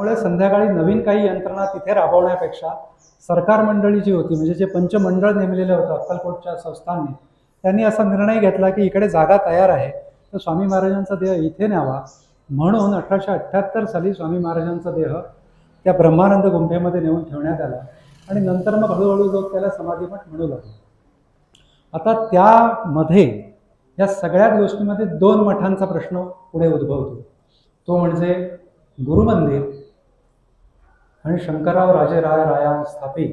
त्यामुळे संध्याकाळी नवीन काही यंत्रणा तिथे राबवण्यापेक्षा सरकार मंडळी जी होती म्हणजे जे पंचमंडळ नेमलेलं होतं अक्कलकोटच्या संस्थांनी त्यांनी असा निर्णय घेतला की इकडे जागा तयार आहे तर स्वामी महाराजांचा देह इथे न्यावा. म्हणून अठराशे अठ्ठ्याहत्तर साली स्वामी महाराजांचा देह त्या ब्रह्मानंद गुंफेमध्ये नेऊन ठेवण्यात आला आणि नंतर मग हळूहळू लोक त्याला समाधीपट म्हणू लागले. आता त्यामध्ये या सगळ्याच गोष्टीमध्ये दोन मठांचा प्रश्न पुढे उद्भवतो. तो म्हणजे गुरुमंदिर आणि शंकरराव राजे राय राया स्थापित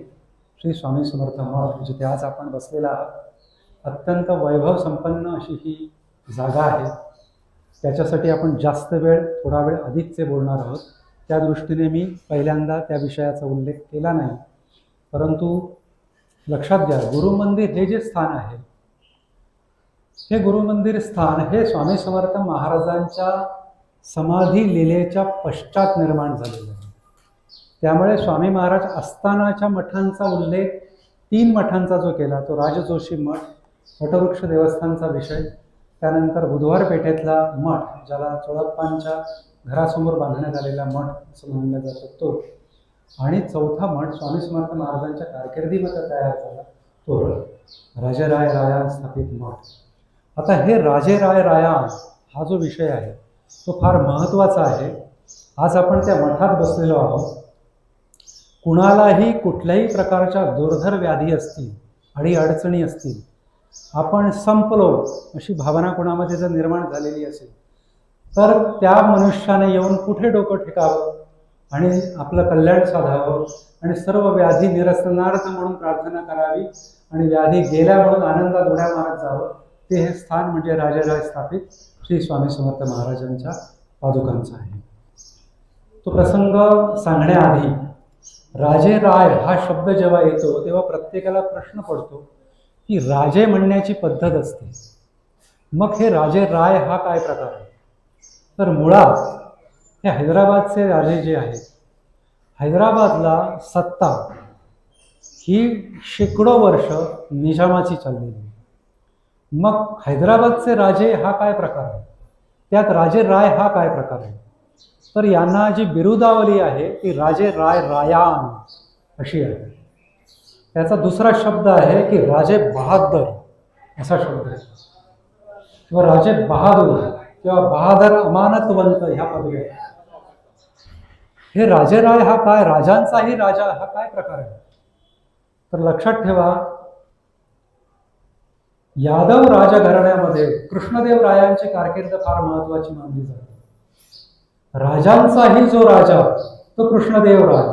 श्री स्वामी समर्थ मठ जिथे आज आपण बसलेला आहात अत्यंत वैभव संपन्न अशी ही जागा आहे. त्याच्यासाठी आपण जास्त वेळ थोडा वेळ अधिकचे बोलणार आहोत. त्या दृष्टीने मी पहिल्यांदा त्या विषयाचा उल्लेख केला नाही. परंतु लक्षात घ्या गुरुमंदिर हे जे स्थान आहे हे गुरुमंदिर स्थान हे स्वामी समर्थ महाराजांच्या समाधी लिलेच्या पश्चात निर्माण झालेलं आहे. त्यामुळे स्वामी महाराज असतानाच्या मठांचा उल्लेख तीन मठांचा जो केला तो राजजोशी मठ वटवृक्ष देवस्थानचा विषय त्यानंतर बुधवार पेठेतला मठ ज्याला चोळप्पांच्या घरासमोर बांधण्यात आलेला मठ असं म्हणलं जातो तो आणि चौथा मठ स्वामी समर्थ महाराजांच्या कारकिर्दीमध्ये तयार झाला तो राजेराय राया स्थापित मठ. आता हे राजेराय राया हा जो विषय आहे तो फार महत्त्वाचा आहे. आज आपण त्या मठात बसलेलो आहोत. कुणालाही कुठल्याही प्रकारच्या दुर्धर व्याधी असतील आणि अडचणी असतील आपण संपलो अशी भावना कुणामध्ये जर निर्माण झालेली असेल तर त्या मनुष्याने येऊन कुठे डोकं ठेकावं आणि आपलं कल्याण साधावं आणि सर्व व्याधी निरसनार्थ म्हणून प्रार्थना करावी आणि व्याधी गेल्या म्हणून आनंदात उड्या मारत जावं ते हे स्थान म्हणजे राजाराय स्थापित श्री स्वामी समर्थ महाराजांच्या पादुकांचं आहे. तो प्रसंग सांगण्याआधी राजे राय हा शब्द जेव्हा येतो तेव्हा प्रत्येकाला प्रश्न पडतो की राजे म्हणण्याची पद्धत असते. मग हे राजे राय हा काय प्रकार आहे? तर मुळात हे हैदराबादचे राजे जे आहेत हैदराबादला सत्ता ही शेकडो वर्ष निजामाची चाललेली आहे. मग हैदराबादचे राजे हा काय प्रकार आहे? त्यात राजे राय हा काय प्रकार आहे? तर यांना जी बिरुदावली आहे ती राजे राय रायान अशी आहे. त्याचा दुसरा शब्द आहे की राजे बहादर असा शब्द आहे. किंवा राजे बहादूर किंवा बहादर अमानतवंत ह्या पदवी आहे हे राजेराय हा काय? राजांचाही राजा हा काय प्रकार आहे? तर लक्षात ठेवा यादव राजघराण्यामध्ये कृष्णदेव रायांची कारकीर्द फार महत्वाची मानली जाते. राजांचाही जो राजा तो कृष्णदेव राय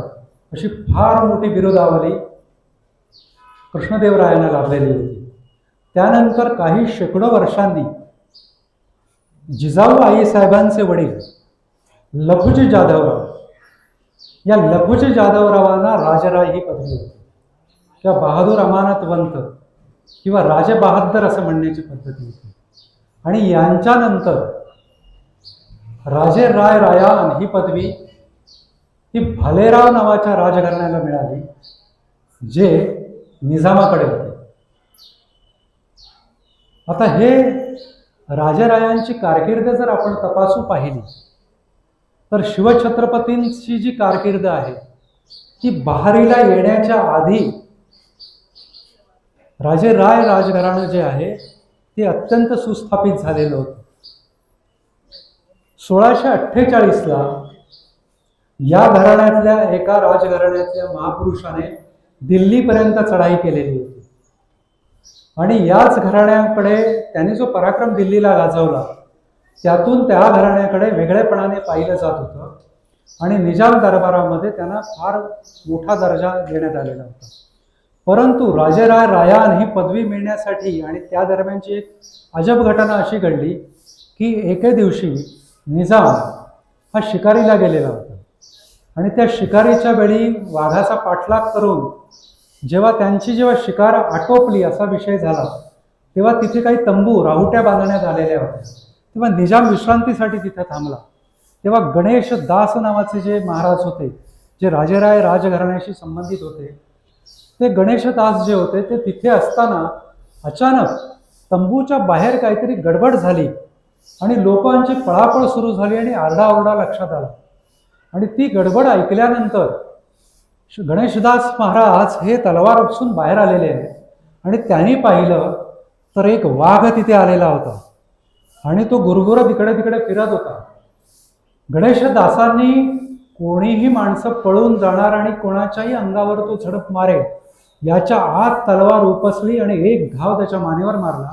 अशी फार मोठी बिरुदावली कृष्णदेवरायांना लाभलेली होती. त्यानंतर काही शेकडो वर्षांनी जिजाऊ आईसाहेबांचे वडील लखुजी जाधवराव या लखुजी जाधवरावांना राजराय ही पदवी होती. किंवा बहादूर अमानतवंत किंवा राजे असं म्हणण्याची पद्धती होती. आणि यांच्यानंतर राजे राय रायान ही पदवी ही भालेराव नावाच्या राजघराण्याला मिळाली जे निजामाकडे होते. आता हे राजरायांची कारकीर्द जर आपण तपासू पाहिली तर शिवछत्रपतींची जी कारकीर्द आहे ती बहारीला येण्याच्या आधी राजे राय राजघराणं जे आहे ते अत्यंत सुस्थापित झालेलं होतं. सोळाशे अठ्ठेचाळीसला या घराण्यातल्या एका राजघराण्यातल्या महापुरुषाने दिल्लीपर्यंत चढाई केलेली होती. आणि याच घराण्याकडे त्याने जो पराक्रम दिल्लीला गाजवला त्यातून त्या घराण्याकडे वेगळेपणाने पाहिलं जात होतं आणि निजाम दरबारामध्ये त्यांना फार मोठा दर्जा देण्यात आलेला होता. परंतु राजेराय रायान ही पदवी मिळण्यासाठी आणि त्या दरम्यानची एक अजब घटना अशी घडली की एके दिवशी निजाम हा शिकारीला गेलेला होता. आणि त्या शिकारीच्या वेळी वाघाचा पाठलाग करून जेव्हा त्यांची जेव्हा शिकार आटोपली असा विषय झाला तेव्हा तिथे काही तंबू राहुट्या बांधण्यात आलेल्या होत्या. तेव्हा निजाम विश्रांतीसाठी तिथे थांबला. तेव्हा गणेश दास नावाचे जे महाराज होते जे राजेराय राजघराण्याशी संबंधित होते ते गणेशदास जे होते ते तिथे असताना अचानक तंबूच्या बाहेर काहीतरी गडबड झाली. आणि लोकांची पळापळ सुरू झाली आणि आरडाओरडा लक्षात आला. आणि ती गडबड ऐकल्यानंतर गणेशदास महाराज हे तलवार उपसून बाहेर आलेले आहेत. आणि त्यांनी पाहिलं तर एक वाघ तिथे आलेला होता. आणि तो गुरगुरत इकडे तिकडे फिरत होता. गणेशदासांनी कोणीही माणसं पळून जाणार आणि कोणाच्याही अंगावर तो झडप मारेल याच्या आत तलवार उपसली आणि एक घाव त्याच्या मानेवर मारला.